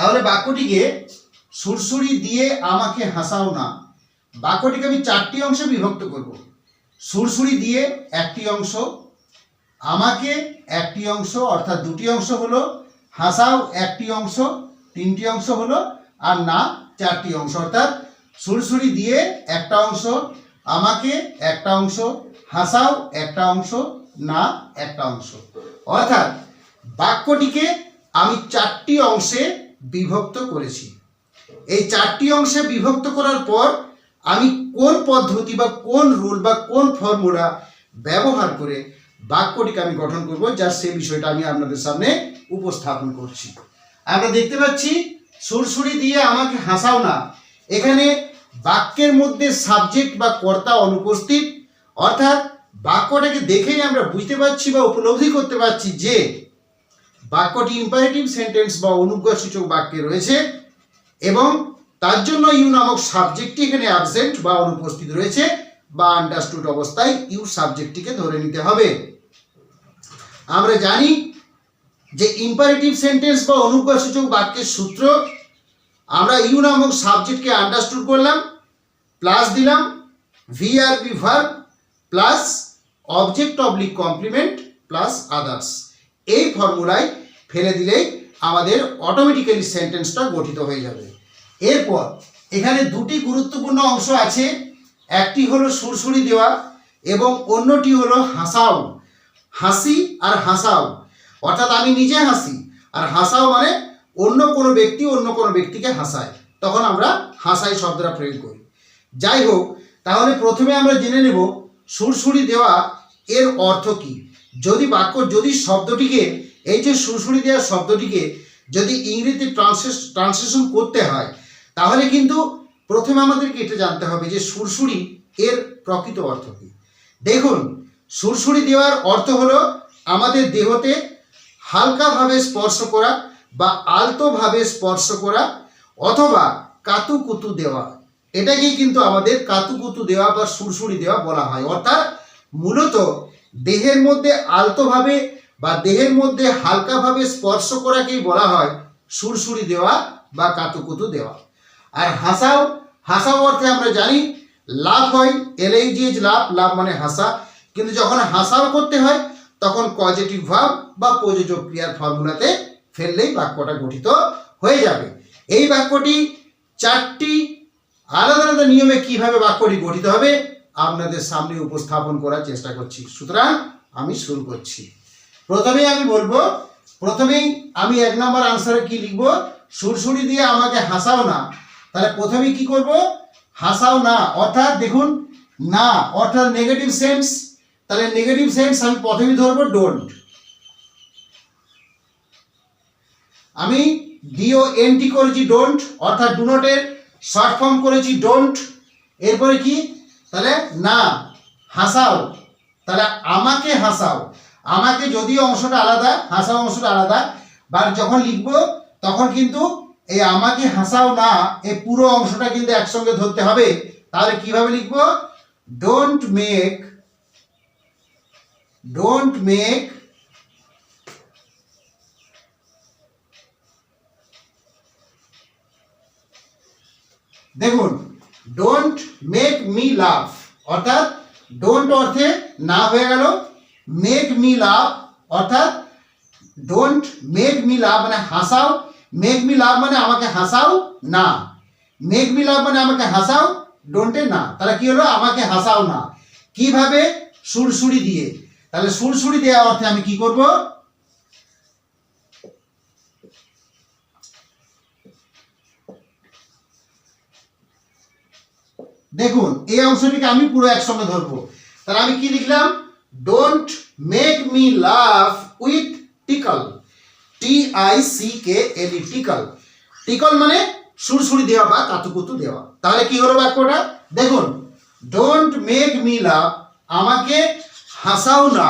তাহলে বাক্যটিকে সুরসুরি দিয়ে আমাকে হাসাও না। বাক্যটিকে আমি চারটি অংশে বিভক্ত করব। সুরসুরি দিয়ে একটি অংশ, আমাকে একটি অংশ, অর্থাৎ দুটি অংশ হলো, হাসাও একটি অংশ, তিনটি অংশ হলো, আর না চারটি অংশ। অর্থাৎ সুরসুরি দিয়ে একটা অংশ, আমাকে একটা অংশ, হাসাও একটা অংশ, না একটা অংশ। অর্থাৎ বাক্যটিকে আমি চারটি অংশে বিভক্ত করেছি। এই চারটি অংশে বিভক্ত করার পর আমি কোন পদ্ধতি বা কোন রুল বা কোন ফর্মুলা ব্যবহার করে বাক্যটিকে আমি গঠন করব, যার সে বিষয়টা আমি আপনাদের সামনে উপস্থাপন করছি। আমরা দেখতে পাচ্ছি, সুরসুরি দিয়ে আমাকে হাসাও না। এখানে বাক্যের মধ্যে সাবজেক্ট বা কর্তা অনুপস্থিত, অর্থাৎ বাক্যটাকে দেখেই আমরা বুঝতে পারছি বা উপলব্ধি করতে পারছি যে বাক্যটি ইম্পারেটিভ সেন্টেন্স বা অনুজ্ঞাসূচক বাক্যে রয়েছে এবং তার জন্য ইউ নামক সাবজেক্টটি এখানে অ্যাবসেন্ট বা অনুপস্থিত রয়েছে বা আন্ডারস্টুড অবস্থায় ইউ সাবজেক্টটিকে ধরে নিতে হবে। আমরা জানি যে ইম্পারেটিভ সেন্টেন্স বা অনুজ্ঞাসূচক বাক্যের সূত্র, আমরা ইউ নামক সাবজেক্টকে আন্ডারস্টুড করলাম প্লাস দিলাম VRB verb plus object oblique complement plus others এই ফর্মুলায় ফেলে দিলেই আমাদের অটোমেটিক্যালি সেন্টেন্সটা গঠিত হয়ে যাবে। এরপর এখানে দুটি গুরুত্বপূর্ণ অংশ আছে। একটি হলো সুরসুরি দেওয়া এবং অন্যটি হলো হাসাও। হাসি আর হাসাও। অর্থাৎ আমি নিজে হাসি। আর হাসাও মানে অন্য কোনো ব্যক্তি অন্য কোনো ব্যক্তিকে হাসায়। তখন আমরা হাসাই শব্দটা প্রয়োগ করি। যাই হোক, তাহলে প্রথমে আমরা জেনে নেব সুরসুরি দেওয়া এর অর্থ কি। যদি বাক্য, যদি শব্দটিকে এই যে সুরসুরি দেওয়া শব্দটিকে যদি ইংরেজিতে ট্রান্সলেশ ট্রান্সলেশন করতে হয়, তাহলে কিন্তু প্রথমে আমাদেরকে এটা জানতে হবে যে সুরসুরি এর প্রকৃত অর্থ কি। দেখুন, সুরসুরি দেওয়ার অর্থ হলো আমাদের দেহতে হালকাভাবে স্পর্শ করা বা আলতোভাবে স্পর্শ করা অথবা কাতুকুতু দেওয়া। এটাকেই কিন্তু আমাদের কাতুকুতু দেওয়া বা সুরসুরি দেওয়া বলা হয়। অর্থাৎ মূলত দেহের মধ্যে আলতোভাবে বা দেহের মধ্যে হালকাভাবে স্পর্শ করাকেই বলা হয় সুরসুরি দেওয়া বা কাতুকুতু দেওয়া। আর হাসাও হাসাও অর্থে আমরা জানি লাভ হয় এলএইজিএজ লাভ লাভ মানে হাসা। কিন্তু যখন হাসাও করতে হয়, তখন পজিটিভ ভাব বা প্রযোজক ক্রিয়ার ফর্মুলাতে ফেললেই বাক্যটা গঠিত হয়ে যাবে। এই বাক্যটি চারটি আলাদা আলাদা নিয়মে কীভাবে বাক্যটি গঠিত হবে, আপনাদের সামনে উপস্থাপন করার চেষ্টা করছি। সুতরাং আমি শুরু করছি। প্রথমেই আমি বলব, প্রথমেই আমি এক নম্বর আনসারে কি লিখব? সুরসুরি দিয়ে আমাকে হাসাও না। তাহলে প্রথমে কি করব? হাসাও না। অর্থাৎ দেখুন, না, অর্থাৎ নেগেটিভ সেন্স তাহলে নেগেটিভ সেন্স আমি প্রথমেই ধরবো ডোন্ট আমি ডিও এনটি করেছি ডোন্ট অর্থাৎ ডু নটের শর্ট ফর্ম করেছি ডোন্ট এরপরে কি? তাহলে না, হাসাও। তাহলে আমাকে হাসাও। আমাকে যদিও অংশটা আলাদা হাসাও অংশটা আলাদা বা যখন লিখব, তখন কিন্তু এই আমাকে হাসাও না এই পুরো অংশটা কিন্তু একসঙ্গে ধরতে হবে। তাহলে কীভাবে লিখব? ডোন্ট মেক ডোন্ট মেক দেখুন ডোন্ট মেক মি লাভ অর্থাৎ ডোন্ট অর্থে না হয়ে গেল মেক মি লাভ অর্থাৎ ডোন্ট মেক মি লাভ মানে হাসাও মেক মি লাভ মানে আমাকে হাসাও, না। মেক মি লাভ মানে আমাকে হাসাও ডোন্টে না। তাহলে কি হলো? আমাকে হাসাও না। কীভাবে? সুরসুরি দিয়ে। তাহলে সুরসুরি দেওয়া অর্থে আমি কি করব? দেখুন, এই অংশটিকে আমি পুরো একসঙ্গে ধরবো। তাহলে আমি কি লিখলাম? Don't make me love with tickle T I C K L E tickle tickle মানে সুরসুরি দেওয়া বা কাতুকুতু দেওয়া। তাহলে কি হলো বাক্যটা? দেখুন ডোন্ট মেক মি লাভ আমাকে হাসাও না।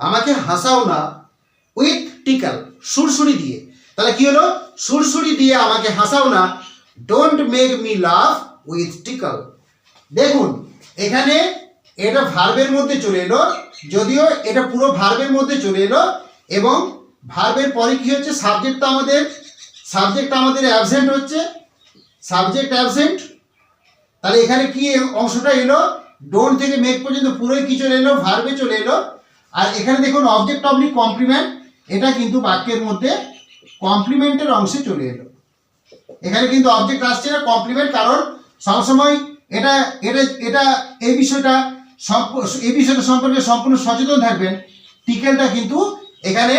আমাকে হাসাও না উইথ টিকল সুরসুরি দিয়ে। তাহলে কি হলো? সুরসুরি দিয়ে আমাকে হাসাও না। Don't make me love with tickle দেখুন, এখানে এটা ভার্বের মধ্যে চলে এলো, যদিও এটা পুরো ভার্বের মধ্যে চলে এলো, এবং ভার্বের পরে কি হচ্ছে? সাবজেক্টটা আমাদের সাবজেক্ট আমাদের অ্যাবসেন্ট হচ্ছে। সাবজেক্ট অ্যাবসেন্ট তাহলে এখানে কি অংশটা এলো? ডোন্ট থেকে মেক পর্যন্ত পুরোই কি চলে এলো? ভার্বে চলে এলো। আর এখানে দেখুন অবজেক্ট অবলি কমপ্লিমেন্ট এটা কিন্তু বাক্যের মধ্যে কমপ্লিমেন্টের অংশে চলে এলো। এখানে কিন্তু অবজেক্ট আসছে না কমপ্লিমেন্ট কারণ সবসময় এটা এটা এটা, এই বিষয়টা এই বিষয়টা সম্পর্কে সম্পূর্ণ সচেতন থাকবেন। টিকেলটা কিন্তু এখানে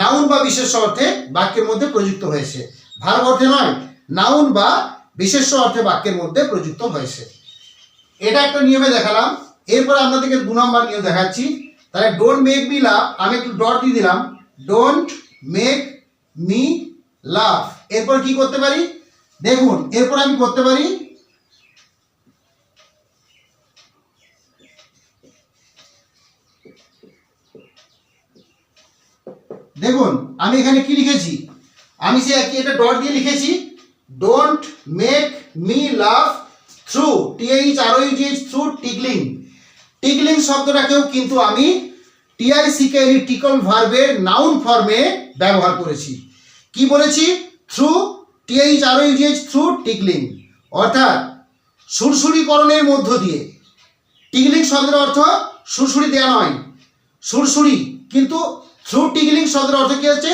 নাউন বা বিশেষ অর্থে বাক্যের মধ্যে প্রযুক্ত হয়েছে। ভার অর্থে নয় নাউন বা বিশেষ অর্থে বাক্যের মধ্যে প্রযুক্ত হয়েছে। এটা একটা নিয়মে দেখালাম। এরপর আপনাদেরকে দু নম্বর নিয়ম দেখাচ্ছি। তাহলে ডোন্ট মেক মি লাভ আমি একটু ডট দিয়ে দিলাম। ডোন্ট মেক মি লাভ এরপর কি করতে পারি? দেখুন, এরপর আমি করতে পারি দেখুন, আমি এখানে কি লিখেছি? আমি সে এটা ডট দিয়ে লিখেছি। Don't make me love through TH R UGH through tickling tickling শব্দটাকেও কিন্তু আমি টিআইসিকে টিকল ভার্বের নাউন ফর্মে ব্যবহার করেছি। কি বলেছি? Through TH R UGH through tickling অর্থাৎ সুরসুরিকরণের মধ্য দিয়ে। টিকলিং শব্দের অর্থ সুরসুরি দেওয়া নয়। সুরসুরি, কিন্তু টিকলিং শব্দের অর্থ কি হচ্ছে?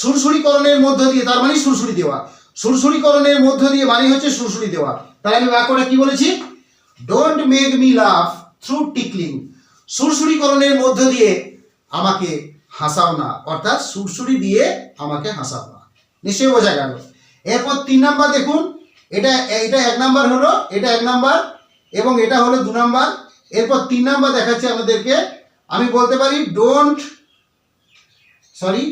সুরসুরিকরণের মধ্য দিয়ে, তার মানে সুরসুরি দেওয়া। সুরসুরিকরণের মধ্য দিয়ে মানে হচ্ছে সুরসুরি দেওয়া। তাহলে আমি বাক্যটা কি বলেছি? Don't make me love through tickling সুরসুরিকরণের মধ্য দিয়ে আমাকে হাসাও না। অর্থাৎ সুরসুরি দিয়ে আমাকে হাসাও না। নিশ্চয়ই বোঝা গেল। এরপর তিন নাম্বার দেখুন। এটা এটা এক নাম্বার হলো, এটা এক নাম্বার, এবং এটা হলো দু নাম্বার। এরপর তিন নাম্বার দেখাচ্ছি আমাদেরকে আমি বলতে পারি don't sorry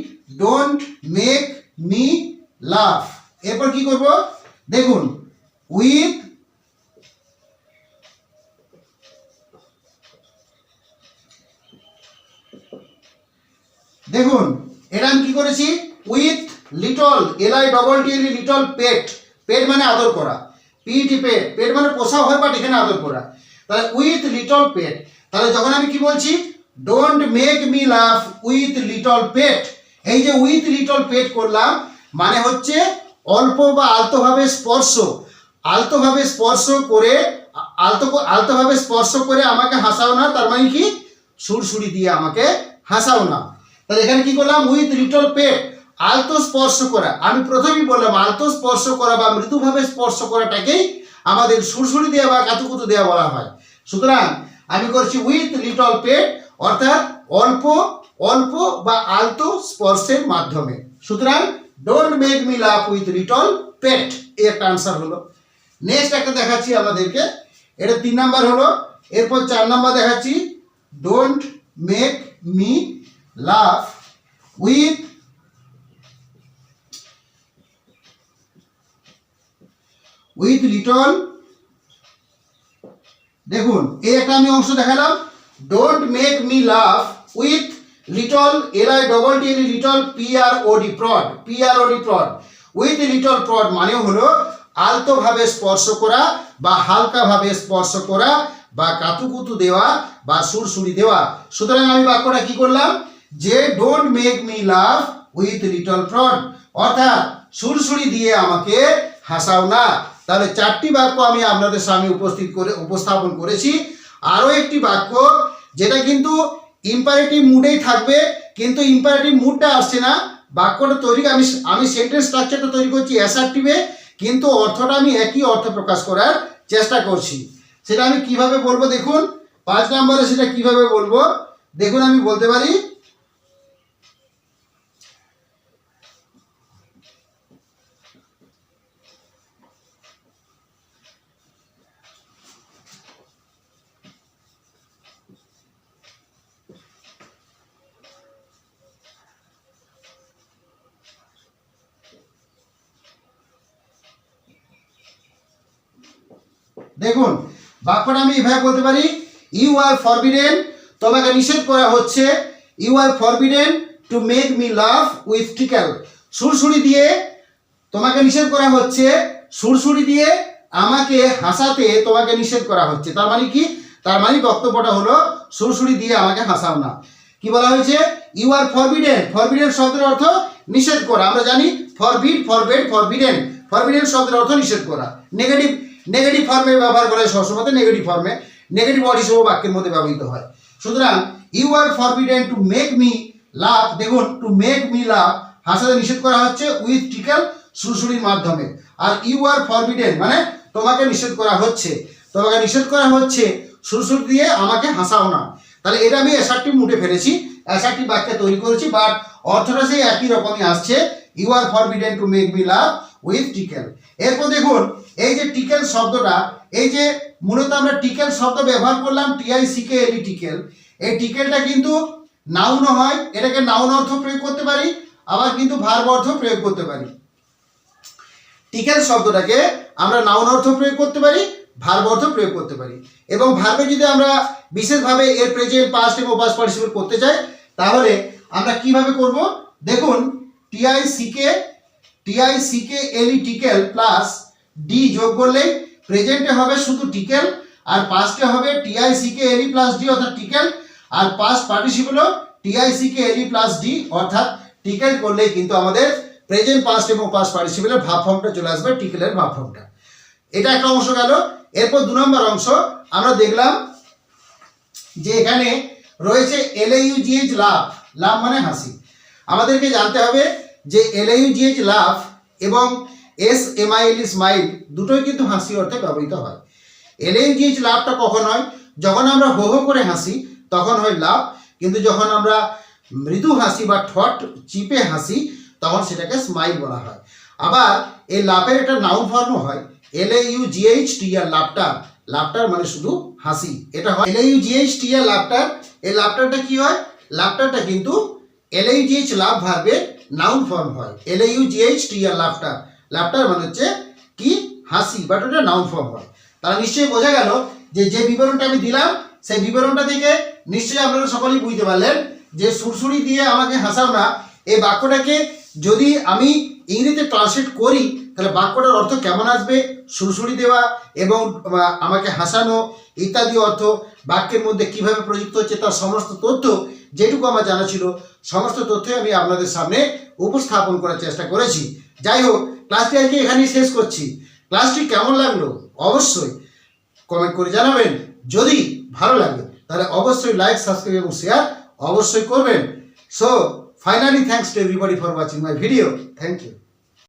don't make me love এরপর কি করব? দেখুন উইথ দেখুন এটা আমি কি করেছি? With little L I double T little pet pet মানে আদর করা। পিটি পেট পেট মানে পোষা হয় বাট এখানে আদর করা। তাহলে উইথ লিটল পেট তাহলে যখন আমি কি বলছি? Don't make me love with little pet এই যে উইথ লিটল পেট করলাম মানে হচ্ছে অল্প বা আলতোভাবে স্পর্শ। আলতোভাবে স্পর্শ করে, আলতো আলতোভাবে স্পর্শ করে আমাকে হাসাও না, তার মানে কি? সুরসুরি দিয়ে আমাকে হাসাও না। তাহলে এখানে কি করলাম? উইথ লিটল পেট আলতো স্পর্শ করা। আমি প্রথমেই বললাম, আলতো স্পর্শ করা বা মৃদুভাবে স্পর্শ করাটাকেই আমাদের সুরসুরি দেওয়া বা কাতুকুতু দেওয়া বলা হয়। সুতরাং আমি করছি উইথ লিটল পেট অর্থাৎ অল্প অল্প বা আলতো স্পর্শের মাধ্যমে। সুতরাং don't make me love with little pet এই একটা আনসার হলো। নেক্সট একটা দেখাচ্ছি আমাদেরকে। এটা তিন নাম্বার হলো। এরপর চার নাম্বার দেখাচ্ছি। Don't make me love with with little দেখুন, এই একটা আমি অংশ দেখালাম। Don't make me love with little L I double T little P R O D prod P R O D prod with little prod মানে হলো আলতোভাবে স্পর্শ করা বা হালকাভাবে স্পর্শ করা বা কাতুকুতু দেওয়া বা সুরসুরি দেওয়া। সুতরাং আমি বাক্যটা কি করলাম? যে don't make me love with little prod অর্থাৎ সুরসুরি দিয়ে আমাকে হাসাও না। তাহলে চারটি বাক্য আমি আপনাদের সামনে উপস্থিত করে, উপস্থাপন করেছি। আরও একটি বাক্য যেটা কিন্তু ইম্পারেটিভ মুডেই থাকবে, কিন্তু ইম্পারেটিভ মুডটা আসছে না। বাক্যটা তৈরি, আমি আমি সেন্টেন্স স্ট্রাকচারটা তৈরি করছি অ্যাসার্টিভে কিন্তু অর্থটা আমি একই অর্থ প্রকাশ করার চেষ্টা করছি। সেটা আমি কীভাবে বলব দেখুন, পাঁচ নম্বরে সেটা কীভাবে বলব? দেখুন আমি বলতে পারি দেখুন, বাক্যটা আমি এভাবে বলতে পারি ইউ আর ফরবিডেন তোমাকে নিষেধ করা হচ্ছে you are forbidden to make me love with tickle সুরসুরি দিয়ে তোমাকে নিষেধ করা হচ্ছে সুরসুরি দিয়ে আমাকে হাসাতে তোমাকে নিষেধ করা হচ্ছে। তার মানে কি? তার মানে বক্তব্যটা হলো সুরসুরি দিয়ে আমাকে হাসাও না। কি বলা হয়েছে? ইউ আর ফরবিডেন ফরবিডেন শব্দের অর্থ নিষেধ করা। আমরা জানি ফরবিড ফরবেড ফরবিডেন ফরবিডেন শব্দের অর্থ নিষেধ করা। নেগেটিভ নেগেটিভ ফর্মে ব্যবহার করা সবসময় নেগেটিভ ফর্মে নেগেটিভ ওয়ার্ড হিসেবে বাক্যের মধ্যে ব্যবহৃত হয়। সুতরাং you are forbidden to make me laugh দেখুন টু মেক মি লাভ হাসাতে নিষেধ করা হচ্ছে উইথ টিকেল সুরসুরির মাধ্যমে। আর ইউ আর ফরবিডেন মানে তোমাকে নিষেধ করা হচ্ছে। তোমাকে নিষেধ করা হচ্ছে সুরসুর দিয়ে আমাকে হাসাও না। তাহলে এটা আমি অ্যাসারটিভ মুডে ফেলেছি অ্যাসারটিভ বাক্যে তৈরি করেছি বাট অর্থটা সেই একই রকমই আসছে। You are forbidden to make me love with tickle এরপর দেখুন, এই যে টিকেল শব্দটা, এই যে মূলত আমরা টিকেল শব্দ ব্যবহার করলাম টিআই সিকে এলি টিকেল এই টিকেলটা কিন্তু নাউন হয়, এটাকে নাউন অর্থ প্রয়োগ করতে পারি, আবার কিন্তু ভার্ব অর্থ প্রয়োগ করতে পারি। টিকেল শব্দটাকে আমরা নাউন অর্থ প্রয়োগ করতে পারি ভার্ব অর্থ প্রয়োগ করতে পারি। এবং ভার্বে যদি আমরা বিশেষভাবে এর প্রেজেন্ট পাস্ট এবং পাস্ট পার্টিসিপেট করতে চাই, তাহলে আমরা কীভাবে করব? দেখুন টিআই সিকে টিআই সিকে এলি টিকেল প্লাস ডি যোগ করলেই প্রেজেন্টে হবে শুধু টিকেল আর পাস্টে হবে টিআই সিকে প্লাস ডি অর্থাৎ টিকেল আর পাস্ট পার্টিসিপেলও টিআই সিকে এলি প্লাস ডি অর্থাৎ টিকেল করলেই কিন্তু আমাদের প্রেজেন্ট পাস্ট এবং পাস্ট পার্টিসিপেলের ভাব ফর্মটা চলে আসবে টিকেলের ভাব ফর্মটা এটা একটা অংশ গেল। এরপর দু নম্বর অংশ আমরা দেখলাম যে এখানে রয়েছে এলইউজিএইচ লাভ। লাভ মানে হাসি। আমাদেরকে জানতে হবে যে এলইউজিএইচ লাভ এবং এস এমআইএল স্মাইল দুটোই কিন্তু হাসি অর্থে ব্যবহৃত হয়। এলইউজিএইচ লাভটা কখন হয়? যখন আমরা হো হো করে হাসি, তখন হয় লাভ কিন্তু যখন আমরা মৃদু হাসি বা ঠট চিপে হাসি, তখন সেটাকে স্মাইল বলা হয়। আবার এই লাভের একটা নাউন ফর্ম হয়। এল ইউ জিএইচ টি আর লাভটার লাভটার মানে শুধু হাসি। এটা হয় এল ইউ জিএইচ টি আর লাভটার এই লাভটারটা কি হয়? লাভটারটা কিন্তু এল ইউ জিএইচ লাভ ভার্বে নাউন ফর্ম হয়। L U GH T R laughter laughter মানে হচ্ছে কি? হাসি বাট ওটা নাউন ফর্ম হয়। তাহলে নিশ্চয়ই বোঝা গেল যে যে বিবরণটা আমি দিলাম, সেই বিবরণটা থেকে নিশ্চয়ই আপনারা সকলেই বুঝতে পারলেন যে সুরসুরি দিয়ে আমাকে হাসাও না। এই বাক্যটাকে যদি আমি ইংরেজিতে ট্রান্সলেট করি, তাহলে বাক্যটার অর্থ কেমন আসবে? সুরসুরি দেওয়া এবং আমাকে হাসানো ইত্যাদি অর্থ বাক্যের মধ্যে কীভাবে প্রযুক্ত হচ্ছে তার সমস্ত তথ্য যেটুকু আমার জানা ছিল, সমস্ত তথ্যই আমি আপনাদের সামনে উপস্থাপন করার চেষ্টা করেছি। যাই হোক ক্লাসটি আজকে এখানেই শেষ করছি। ক্লাসটি কেমন লাগল? অবশ্যই কমেন্ট করে জানাবেন। যদি ভালো লাগে, তাহলে অবশ্যই লাইক সাবস্ক্রাইব এবং শেয়ার অবশ্যই করবেন। So finally thanks to everybody for watching my video thank you